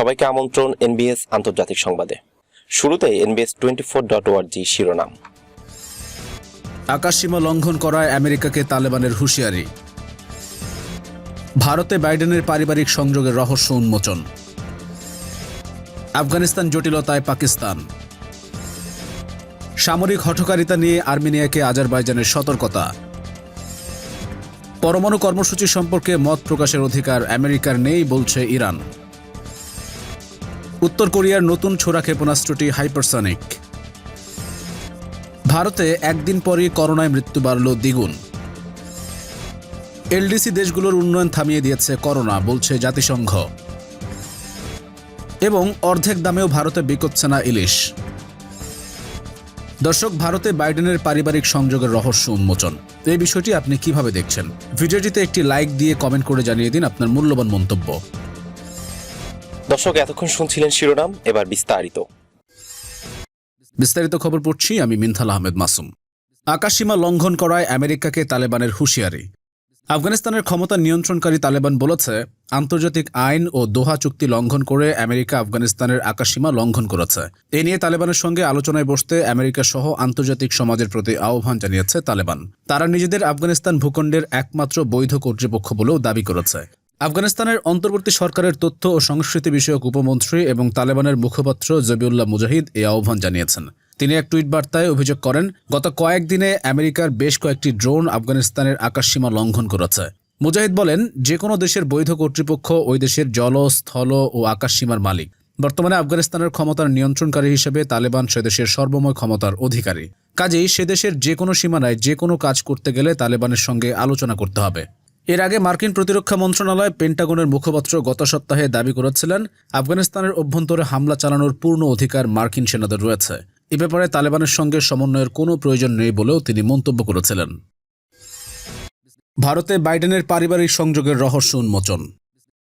সবাইকে আমন্ত্রণ এনবিএস আন্তর্জাতিক সংবাদে। শুরুতে NBS twenty four dot org শিরোনাম। আকাশসীমা লঙ্ঘন করায় আমেরিকাকে তালেবানের হুঁশিয়ারি। ভারতে বাইডেনের পারিবারিক সংযোগের রহস্য উন্মোচন। আফগানিস্তান জটিলতায় পাকিস্তান। সামরিক হঠকারিতা নিয়ে আর্মেনিয়াকে আজারবাইজানের সতর্কতা। পরমাণু কর্মসূচি সম্পর্কে মত প্রকাশের অধিকার আমেরিকার নেই বলছে ইরান। উত্তর কোরিয়ার নতুন ছোড়া ক্ষেপণাস্ত্রটি হাইপারসনিক। ভারতে একদিন পরই করোনায় মৃত্যু বাড়ল দ্বিগুণ। এলডিসি দেশগুলোর উন্নয়ন থামিয়ে দিয়েছে করোনা, বলছে জাতিসংঘ। এবং অর্ধেক দামেও ভারতে বিকোচ্ছে না ইলিশ। দর্শক, ভারতে বাইডেনের পারিবারিক সংযোগের রহস্য উন্মোচন। এই বিষয়টি আপনি কীভাবে দেখছেন? ভিডিওটিতে একটি লাইক দিয়ে কমেন্ট করে জানিয়ে দিন আপনার মূল্যবান মন্তব্য। দর্শক, এতক্ষণ শুনছিলেন শিরোনাম, এবার বিস্তারিত। বিস্তারিত খবর পড়ছি আমি মিনথাল আহমেদ মাসুম। আকাশসীমা লঙ্ঘন করায় আমেরিকাকে তালেবানের হুঁশিয়ারি। আফগানিস্তানের ক্ষমতা নিয়ন্ত্রণকারী তালেবান বলেছে, আন্তর্জাতিক আইন ও দোহা চুক্তি লঙ্ঘন করে আমেরিকা আফগানিস্তানের আকাশসীমা লঙ্ঘন করেছে। এ নিয়ে তালেবানের সঙ্গে আলোচনায় বসতে আমেরিকা সহ আন্তর্জাতিক সমাজের প্রতি আহ্বান জানিয়েছে তালেবান। তারা নিজেদের আফগানিস্তান ভূখণ্ডের একমাত্র বৈধ কর্তৃপক্ষ বলেও দাবি করেছে। আফগানিস্তানের অন্তর্বর্তী সরকারের তথ্য ও সংস্কৃতি বিষয়ক উপমন্ত্রী এবং তালেবানের মুখপাত্র জবিউল্লাহ মুজাহিদ এই আহ্বান জানিয়েছেন। তিনি এক টুইট বার্তায় অভিযোগ করেন, গত কয়েকদিনে আমেরিকার বেশ কয়েকটি ড্রোন আফগানিস্তানের আকাশসীমা লঙ্ঘন করেছে। মুজাহিদ বলেন যে কোনো দেশের বৈধ কর্তৃপক্ষ ওই দেশের জল, স্থল ও আকাশসীমার মালিক। বর্তমানে আফগানিস্তানের ক্ষমতার নিয়ন্ত্রণকারী হিসেবে তালেবান সে দেশের সর্বময় ক্ষমতার অধিকারী। কাজেই সে দেশের যে কোনো সীমানায় যে কোনো কাজ করতে গেলে তালেবানের সঙ্গে আলোচনা করতে হবে। এর আগে মার্কিন প্রতিরক্ষা মন্ত্রণালয় পেন্টাগনের মুখপাত্র গত সপ্তাহে দাবি করেছিলেন, আফগানিস্তানের অভ্যন্তরে হামলা চালানোর পূর্ণ অধিকার মার্কিন সেনাদের রয়েছে। এ ব্যাপারে তালেবানের সঙ্গে সমন্বয়ের কোনো প্রয়োজন নেই বলেও তিনি মন্তব্য করেছিলেন। ভারতে বাইডেনের পারিবারিক সংযোগের রহস্য উন্মোচন।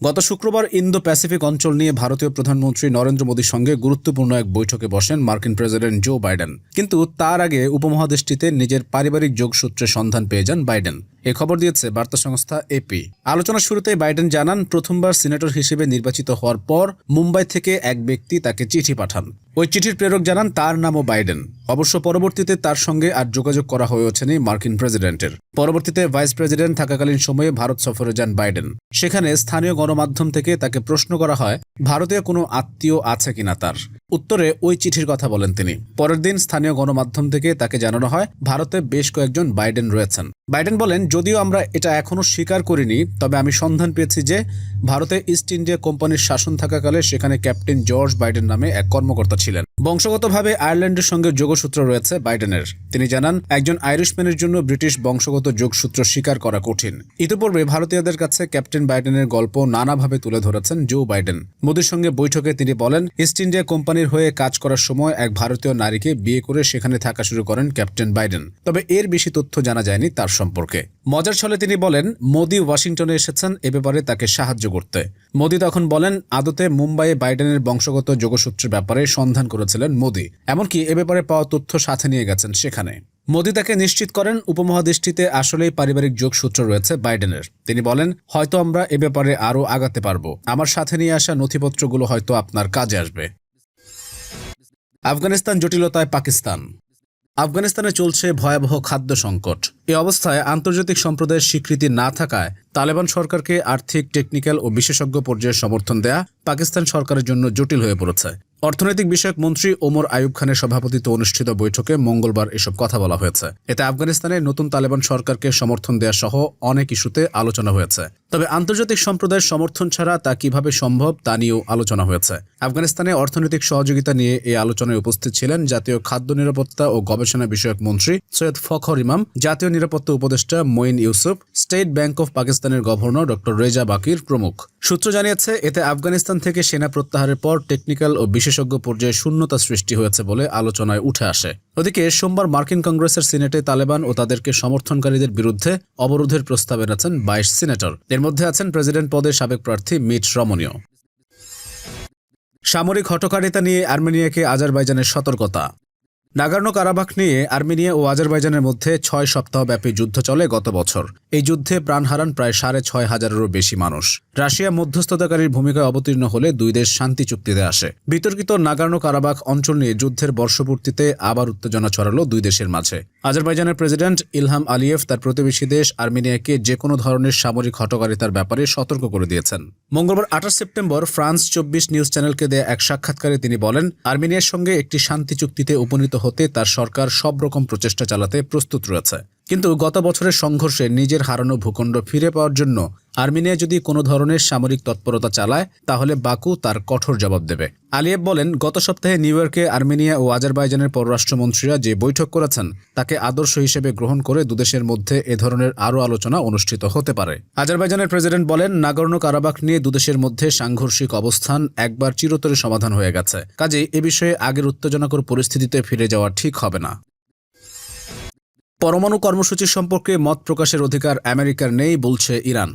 গত শুক্রবার ইন্দো প্যাসিফিক অঞ্চল নিয়ে ভারতীয় প্রধানমন্ত্রী নরেন্দ্র মোদীর সঙ্গে গুরুত্বপূর্ণ এক বৈঠকে বসেন মার্কিন প্রেসিডেন্ট জো বাইডেন। কিন্তু তার আগে উপমহাদেশটিতে নিজের পারিবারিক যোগসূত্রে সন্ধান পেয়ে যান বাইডেন। এ খবর দিয়েছে বার্তা সংস্থা এপি আলোচনার শুরুতে বাইডেন জানান, প্রথমবার সিনেটর হিসেবে নির্বাচিত হওয়ার পর মুম্বাই থেকে এক ব্যক্তি তাকে চিঠি পাঠান। ওই চিঠির প্রেরক জানান, তার নামও বাইডেন। অবশ্য পরবর্তীতে তার সঙ্গে আর যোগাযোগ করা হয়ে ওঠেনি মার্কিন প্রেসিডেন্টের। পরবর্তীতে ভাইস প্রেসিডেন্ট থাকাকালীন সময়ে ভারত সফরে যান বাইডেন। সেখানে স্থানীয় গণমাধ্যম থেকে তাকে প্রশ্ন করা হয় ভারতীয় কোনো আত্মীয় আছে কিনা তার? উত্তরে ওই চিঠির কথা বলেন তিনি। পরের দিন স্থানীয় গণমাধ্যম থেকে তাকে জানানো হয়, ভারতে বেশ কয়েকজন বাইডেন রয়েছেন। বাইডেন বলেন যদিও আমরা এটা এখনও স্বীকার করিনি তবে আমি সন্ধান পেয়েছি যে ভারতে ইস্ট ইন্ডিয়া কোম্পানির শাসন থাকাকালে সেখানে ক্যাপ্টেন জর্জ বাইডেন নামে এক কর্মকর্তা ছিলেন। বংশগতভাবে আয়ারল্যান্ডের সঙ্গে যোগসূত্র রয়েছে বাইডেনের। তিনি জানান, একজন আইরিশম্যানের জন্য ব্রিটিশ বংশগত যোগসূত্র স্বীকার করা কঠিন। ইতিপূর্বে ভারতীয়দের কাছে ক্যাপ্টেন বাইডেনের গল্প নানাভাবে তুলে ধরেছেন জো বাইডেন। মোদীর সঙ্গে বৈঠকে তিনি বলেন, ইস্ট ইন্ডিয়া কোম্পানির হয়ে কাজ করার সময় এক ভারতীয় নারীকে বিয়ে করে সেখানে থাকা শুরু করেন ক্যাপ্টেন বাইডেন। তবে এর বেশি তথ্য জানা যায়নি তার সম্পর্কে। মজার ছলে তিনি বলেন, মোদী ওয়াশিংটনে এসেছেন, এ ব্যাপারে তাকে সাহায্য করতে। মোদি তখন বলেন, আদতে মুম্বাইয়ে বাইডেনের বংশগত যোগসূত্রের ব্যাপারে সন্ধান করেছিলেন মোদি। এমনকি এ ব্যাপারে পাওয়া তথ্য সাথে নিয়ে গেছেন সেখানে। মোদি তাকে নিশ্চিত করেন, উপমহাদেশটিতে আসলেই পারিবারিক যোগসূত্র রয়েছে বাইডেনের। তিনি বলেন, হয়তো আমরা এ ব্যাপারে আরও আগাতে পারব। আমার সাথে নিয়ে আসা নথিপত্রগুলো হয়তো আপনার কাজে আসবে। আফগানিস্তান জটিলতায় পাকিস্তান। আফগানিস্তানে চলছে ভয়াবহ খাদ্য সংকট। এ অবস্থায় আন্তর্জাতিক সম্প্রদায়ের স্বীকৃতি না থাকায় তালেবান সরকারকে আর্থিক, টেকনিক্যাল ও বিশেষজ্ঞ পর্যায়ে সমর্থন দেয়া পাকিস্তান সরকারের জন্য জটিল হয়ে পড়েছে। অর্থনৈতিক বিষয়ক মন্ত্রী ওমর আয়ুব খানের সভাপতিত্বে অনুষ্ঠিত বৈঠকে মঙ্গলবার এসব কথা বলা হয়েছে। এতে আফগানিস্তানে নতুন তালেবান সরকারকে সমর্থন দেয়া সহ অনেক ইস্যুতে আলোচনা হয়েছে। তবে আন্তর্জাতিক সম্প্রদায়ের সমর্থন ছাড়া তা কীভাবে সম্ভব তা নিয়েও আলোচনা হয়েছে। আফগানিস্তানে অর্থনৈতিক সহযোগিতা নিয়ে এই আলোচনায় উপস্থিত ছিলেন জাতীয় খাদ্য নিরাপত্তা ও গবেষণা বিষয়ক মন্ত্রী সৈয়দ ফখর ইমাম, জাতীয় নিরাপত্তা উপদেষ্টা Moeen Yusuf, State Bank of পাকিস্তানের গভর্নর ডক্টর রেজা বাকির প্রমুখ। সূত্র জানিয়েছে, এতে আফগানিস্তান থেকে সেনা প্রত্যাহারের পর টেকনিক্যাল ও বিশেষজ্ঞ পর্যায়ে শূন্যতা সৃষ্টি হয়েছে বলে আলোচনায় উঠে আসে। ওদিকে সোমবার মার্কিন কংগ্রেসের সিনেটে তালেবান ও তাদেরকে সমর্থনকারীদের বিরুদ্ধে অবরোধের প্রস্তাব এনেছেন বাইশ সিনেটর। এর মধ্যে আছেন প্রেসিডেন্ট পদে সাবেক প্রার্থী মিট রমনীয় সামরিক হটকারিতা নিয়ে আর্মেনিয়াকে আজারবাইজানের সতর্কতা। নাগার্নো কারাবাখ নিয়ে আর্মেনিয়া ও আজারবাইজানের মধ্যে ছয় সপ্তাহব্যাপী যুদ্ধ চলে গত বছর। এই যুদ্ধে প্রাণ হারান প্রায় সাড়ে ছয় হাজারেরও বেশি মানুষ। রাশিয়া মধ্যস্থতাকারীর ভূমিকায় অবতীর্ণ হলে দুই দেশ শান্তি চুক্তিতে আসে। বিতর্কিত নাগার্নো কারাবাখ অঞ্চল নিয়ে যুদ্ধের বর্ষপূর্তিতে আবার উত্তেজনা ছড়ালো দুই দেশের মাঝে। আজারবাইজানের প্রেসিডেন্ট ইলহাম আলিয়েফ তার প্রতিবেশী দেশ আর্মেনিয়াকে যে কোনো ধরনের সামরিক হটকারিতার ব্যাপারে সতর্ক করে দিয়েছেন। মঙ্গলবার আঠাশ সেপ্টেম্বর ফ্রান্স চব্বিশ নিউজ চ্যানেলকে দেয়া এক সাক্ষাৎকারে তিনি বলেন, আর্মেনিয়ার সঙ্গে একটি শান্তি চুক্তিতে উপনীত হতে তার সরকার সব রকম প্রচেষ্টা চালাতে প্রস্তুত রয়েছে। কিন্তু গত বছরের সংঘর্ষে নিজের হারানো ভূখণ্ড ফিরে পাওয়ার জন্য আর্মেনিয়া যদি কোনো ধরনের সামরিক তৎপরতা চালায়, তাহলে বাকু তার কঠোর জবাব দেবে। আলিয়েভ বলেন, গত সপ্তাহে নিউ ইয়র্কে আর্মেনিয়া ও আজারবাইজানের পররাষ্ট্রমন্ত্রীরা যে বৈঠক করেছেন, তাকে আদর্শ হিসেবে গ্রহণ করে দুদেশের মধ্যে এ ধরনের আরও আলোচনা অনুষ্ঠিত হতে পারে। আজারবাইজানের প্রেসিডেন্ট বলেন নাগর্ণ কারাবাক নিয়ে দুদেশের মধ্যে সাংঘর্ষিক অবস্থান একবার চিরতরে সমাধান হয়ে গেছে। কাজেই এ বিষয়ে আগের উত্তেজনাকর পরিস্থিতিতে ফিরে যাওয়া ঠিক হবে না। পরমাণু কর্মসূচি সম্পর্কে মত প্রকাশের অধিকার আমেরিকার নেই বলছে ইরান।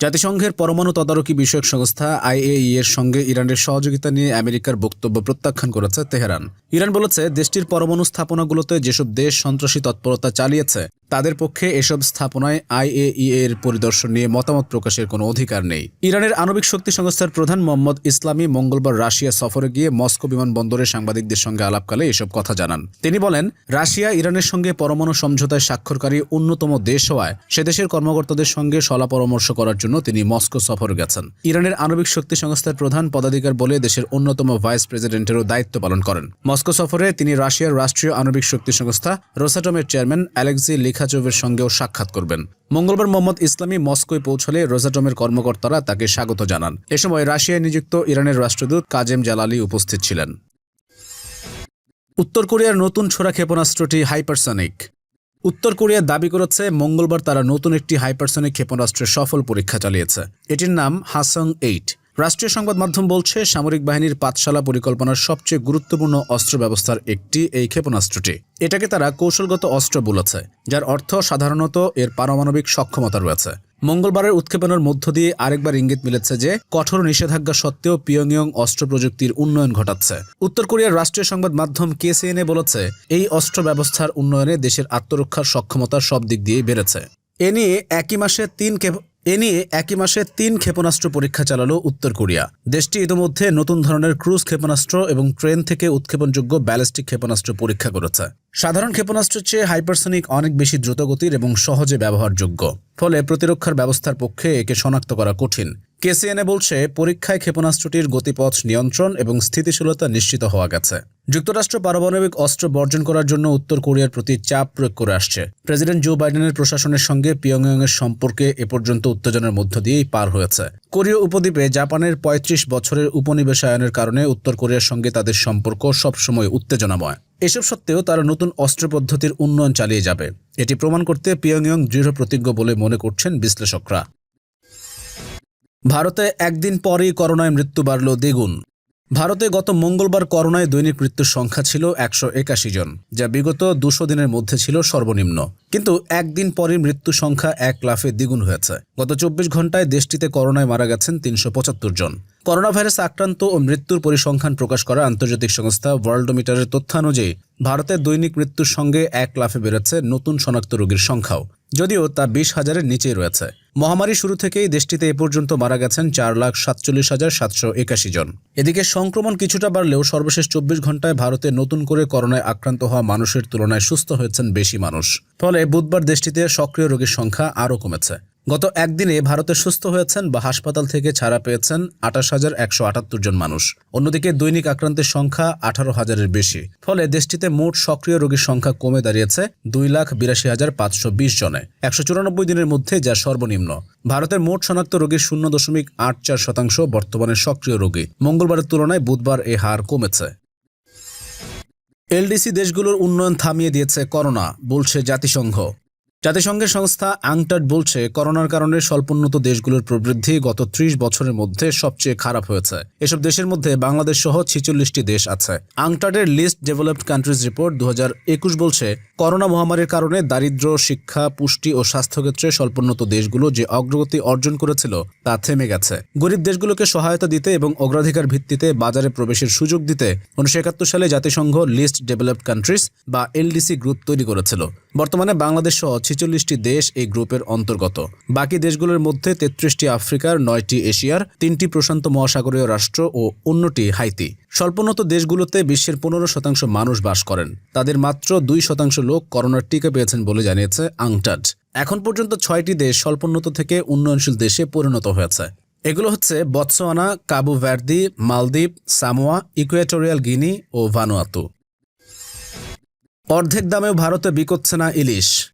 জাতিসংঘের পরমাণু তদারকি বিষয়ক সংস্থা আইএই এর সঙ্গে ইরানের সহযোগিতা নিয়ে আমেরিকার বক্তব্য প্রত্যাখ্যান করেছে তেহরান। ইরান বলেছে, দেশটির পরমাণু স্থাপনাগুলোতে যেসব দেশ সন্ত্রাসী তৎপরতা চালিয়েছে তাদের পক্ষে এসব স্থাপনায় আইএই এর পরিদর্শন নিয়ে মতামত প্রকাশের কোনো অধিকার নেই। ইরানের আণবিক শক্তি সংস্থার প্রধান মোহাম্মদ ইসলামী মঙ্গলবার রাশিয়া সফরে গিয়ে মস্কো বিমানবন্দরে সাংবাদিকদের সঙ্গে আলাপকালে এসব কথা জানান। তিনি বলেন, রাশিয়া ইরানের সঙ্গে পরমাণু সমঝোতায় স্বাক্ষরকারী অন্যতম দেশ হওয়ায় সে দেশের কর্মকর্তাদের সঙ্গে সলা পরামর্শ করার জন্য তিনি মস্কো সফরে গেছেন। ইরানের আণবিক শক্তি সংস্থার প্রধান পদাধিকার বলে দেশের অন্যতম ভাইস প্রেসিডেন্টেরও দায়িত্ব পালন করেন। মস্কো সফরে তিনি রাশিয়ার রাষ্ট্রীয় আণবিক শক্তি সংস্থা রোসাটমের চেয়ারম্যান অ্যালেক্সি লিখাচোভের সঙ্গেও সাক্ষাৎ করবেন। মঙ্গলবার মোহাম্মদ ইসলামী মস্কোয় পৌঁছলে রোজাটমের কর্মকর্তারা তাকে স্বাগত জানান। এ সময় রাশিয়ায় নিযুক্ত ইরানের রাষ্ট্রদূত কাজেম জালালি উপস্থিত ছিলেন। উত্তর কোরিয়ার নতুন ছোড়া ক্ষেপণাস্ত্রটি হাইপারসনিক। উত্তর কোরিয়া দাবি করেছে, মঙ্গলবার তারা নতুন একটি হাইপারসনিক ক্ষেপণাস্ত্রের সফল পরীক্ষা চালিয়েছে। এটির নাম হাসং এইট। রাষ্ট্রীয় সংবাদ মাধ্যম বলছে, সামরিক বাহিনীর পাঠশালা পরিকল্পনার সবচেয়ে গুরুত্বপূর্ণ অস্ত্র ব্যবস্থার একটি এই ক্ষেপণাস্ত্রটি। এটাকে তারা কৌশলগত অস্ত্র বলেছে, যার অর্থ সাধারণত এর পারমাণবিক সক্ষমতা রয়েছে। মঙ্গলবারের উৎক্ষেপণের মধ্য দিয়ে আরেকবার ইঙ্গিত মিলেছে যে, কঠোর নিষেধাজ্ঞা সত্ত্বেও পিয়ংইয়ং অস্ত্র প্রযুক্তির উন্নয়ন ঘটাচ্ছে। উত্তর কোরিয়ার রাষ্ট্রীয় সংবাদ মাধ্যম কেসিএনএ বলেছে, এই অস্ত্র ব্যবস্থার উন্নয়নে দেশের আত্মরক্ষার সক্ষমতা সব দিক দিয়েই বেড়েছে। এ নিয়ে একই মাসে তিন এ নিয়ে একই মাসে তিন ক্ষেপণাস্ত্র পরীক্ষা চালালো উত্তর কোরিয়া। দেশটি ইতিমধ্যে নতুন ধরনের ক্রুজ ক্ষেপণাস্ত্র এবং ট্রেন থেকে উৎক্ষেপণযোগ্য ব্যালিস্টিক ক্ষেপণাস্ত্র পরীক্ষা করেছে। সাধারণ ক্ষেপণাস্ত্রের চেয়ে হাইপারসনিক অনেক বেশি দ্রুতগতির এবং সহজে ব্যবহারযোগ্য। ফলে প্রতিরক্ষার ব্যবস্থার পক্ষে একে শনাক্ত করা কঠিন। কেসিএনএ বলছে, পরীক্ষায় ক্ষেপণাস্ত্রটির গতিপথ নিয়ন্ত্রণ এবং স্থিতিশীলতা নিশ্চিত হওয়া গেছে। যুক্তরাষ্ট্র পারমাণবিক অস্ত্র বর্জন করার জন্য উত্তর কোরিয়ার প্রতি চাপ প্রয়োগ করে আসছে। প্রেসিডেন্ট জো বাইডেনের প্রশাসনের সঙ্গে পিয়ংইয়ংয়ের সম্পর্কে এ পর্যন্ত উত্তেজনার মধ্য দিয়েই পার হয়েছে। কোরীয় উপদ্বীপে জাপানের ৩৫ বছরের উপনিবেশায়নের কারণে উত্তর কোরিয়ার সঙ্গে তাদের সম্পর্ক সবসময় উত্তেজনাময়। এসব সত্ত্বেও তারা নতুন অস্ত্র পদ্ধতির উন্নয়ন চালিয়ে যাবে। এটি প্রমাণ করতে পিয়ংইয়ং দৃঢ় প্রতিজ্ঞ বলে মনে করছেন বিশ্লেষকরা। ভারতে একদিন পরেই করোনায় মৃত্যু বাড়ল দ্বিগুণ। ভারতে গত মঙ্গলবার করোনায় দৈনিক মৃত্যুর সংখ্যা ছিল একশো একাশি জন, যা বিগত দুশো দিনের মধ্যে ছিল সর্বনিম্ন। কিন্তু একদিন পরই মৃত্যু সংখ্যা এক লাফে দ্বিগুণ হয়েছে। গত চব্বিশ ঘন্টায় দেশটিতে করোনায় মারা গেছেন তিনশো পঁচাত্তর জন। করোনা ভাইরাস আক্রান্ত ও মৃত্যুর পরিসংখ্যান প্রকাশ করা আন্তর্জাতিক সংস্থা ওয়ার্ল্ডোমিটারের তথ্যানুযায়ী ভারতের দৈনিক মৃত্যুর সঙ্গে এক লাফে বেড়েছে নতুন শনাক্ত রোগীর সংখ্যাও। যদিও তা বিশ হাজারের নিচেই রয়েছে। মহামারী শুরু থেকেই দেশটিতে এ পর্যন্ত মারা গেছেন চার লাখ সাতচল্লিশ হাজার সাতশো একাশি জন। এদিকে সংক্রমণ কিছুটা বাড়লেও সর্বশেষ চব্বিশ ঘন্টায় ভারতে নতুন করে করোনায় আক্রান্ত হওয়া মানুষের তুলনায় সুস্থ হয়েছেন বেশি মানুষ। ফলে বুধবার দেশটিতে সক্রিয় রোগীর সংখ্যা আরও কমেছে। গত একদিনে ভারতে সুস্থ হয়েছেন বা হাসপাতাল থেকে ছাড়া পেয়েছেন আঠাশ হাজার একশো আটাত্তর জন মানুষ। অন্যদিকে দৈনিক আক্রান্তের সংখ্যা আঠারো হাজারের বেশি। ফলে দেশটিতে মোট সক্রিয় রোগীর সংখ্যা কমে দাঁড়িয়েছে দুই লাখ বিরাশি হাজার পাঁচশো বিশ জনে। একশো চুরানব্বই দিনের মধ্যে যা সর্বনিম্ন। ভারতের মোট শনাক্ত রোগীর শূন্য দশমিক আট চার শতাংশ বর্তমানে সক্রিয় রোগী। মঙ্গলবারের তুলনায় বুধবার এ হার কমেছে। এলডিসি দেশগুলোর উন্নয়ন থামিয়ে দিয়েছে করোনা, বলছে জাতিসংঘ। জাতিসংঘের সংস্থা আংটাড বলছে, করোনার কারণে স্বল্পোন্নত দেশগুলোর প্রবৃদ্ধি গত ত্রিশ বছরের মধ্যে সবচেয়ে খারাপ হয়েছে। এসব দেশের মধ্যে বাংলাদেশ সহ ছিচল্লিশটি দেশ আছে। আংটাডের লিস্ট ডেভেলপড কান্ট্রিজ রিপোর্ট দু বলছে, করোনা মহামারীর কারণে দারিদ্র্য, শিক্ষা, পুষ্টি ও স্বাস্থ্যক্ষেত্রে স্বল্পোন্নত দেশগুলো যে অগ্রগতি অর্জন করেছিল, তা থেমে গেছে। গরিব দেশগুলোকে সহায়তা দিতে এবং অগ্রাধিকার ভিত্তিতে বাজারে প্রবেশের সুযোগ দিতে উনিশশো একাত্তর সালে জাতিসংঘ লিস্ট ডেভেলপড কান্ট্রিজ বা এলডিসি গ্রুপ তৈরি করেছিল। বর্তমানে বাংলাদেশ সহ ছেচল্লিশটি দেশ এই গ্রুপের অন্তর্গত। বাকি দেশগুলোর মধ্যে তেত্রিশটি আফ্রিকার, নয়টি এশিয়ার, তিনটি প্রশান্ত মহাসাগরীয় রাষ্ট্র ও অন্যটি হাইতি। স্বল্পোন্নত দেশগুলোতে বিশ্বের পনেরো শতাংশ মানুষ বাস করেন। তাদের মাত্র দুই শতাংশ লোক করোনার টিকা পেয়েছেন বলে জানিয়েছে আংটাড এখন পর্যন্ত ছয়টি দেশ স্বল্পোন্নত থেকে উন্নয়নশীল দেশে পরিণত হয়েছে। এগুলো হচ্ছে বৎসোয়ানা কাবু ভ্যার্দি মালদ্বীপ, সামোয়া, ইকুয়েটোরিয়াল গিনি ও ভানুয়াতু। অর্ধেক দামেও ভারতে বিকোচ্ছে না ইলিশ।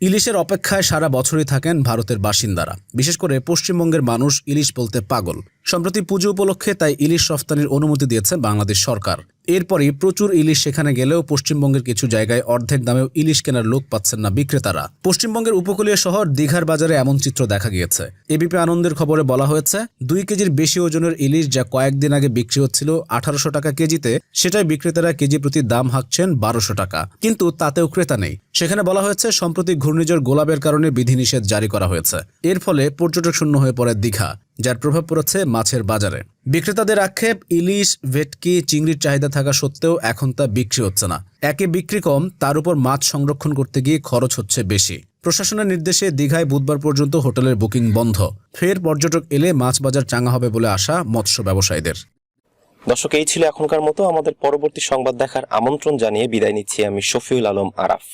ইলিশের অপেক্ষায় সারা বছরই থাকেন ভারতের বাসিন্দারা। বিশেষ করে পশ্চিমবঙ্গের মানুষ ইলিশ বলতে পাগল। সম্প্রতি পুজো উপলক্ষে তাই ইলিশ রফতানির অনুমতি দিয়েছে বাংলাদেশ সরকার। এরপরই প্রচুর ইলিশ সেখানে গেলেও পশ্চিমবঙ্গের কিছু জায়গায় অর্ধেক দামেও ইলিশ কেনার লোক পাচ্ছেন না বিক্রেতারা। পশ্চিমবঙ্গের উপকূলীয় শহর দীঘার বাজারে এমন চিত্র দেখা গিয়েছে। এবিপি আনন্দের খবরে বলা হয়েছে, দুই কেজির বেশি ওজনের ইলিশ যা কয়েকদিন আগে বিক্রি হচ্ছিল আঠারোশো টাকা কেজিতে, সেটাই বিক্রেতারা কেজি প্রতি দাম হাঁকছেন বারোশো টাকা। কিন্তু তাতেও ক্রেতা নেই। সেখানে বলা হয়েছে, সম্প্রতি ঘূর্ণিঝড় গোলাপের কারণে বিধিনিষেধ জারি করা হয়েছে। এর ফলে পর্যটক শূন্য হয়ে পড়ে দীঘা। যার প্রভাব পড়েছে মাছের বাজারে। বিক্রেতাদের আক্ষেপ, ইলিশ, ভেটকি, চিংড়ির চাহিদা থাকা সত্ত্বেও এখন তা বিক্রি হচ্ছে না। একে বিক্রি কম, তার উপর মাছ সংরক্ষণ করতে গিয়ে খরচ হচ্ছে বেশি। প্রশাসনের নির্দেশে দীঘায় বুধবার পর্যন্ত হোটেলের বুকিং বন্ধ। ফের পর্যটক এলে মাছ বাজার চাঙ্গা হবে বলে আশা মৎস্য ব্যবসায়ীদের। দর্শক, এই ছিল এখনকার মতো। আমাদের পরবর্তী সংবাদ দেখার আমন্ত্রণ জানিয়ে বিদায় নিচ্ছি আমি শফিউল আলম আরাফ।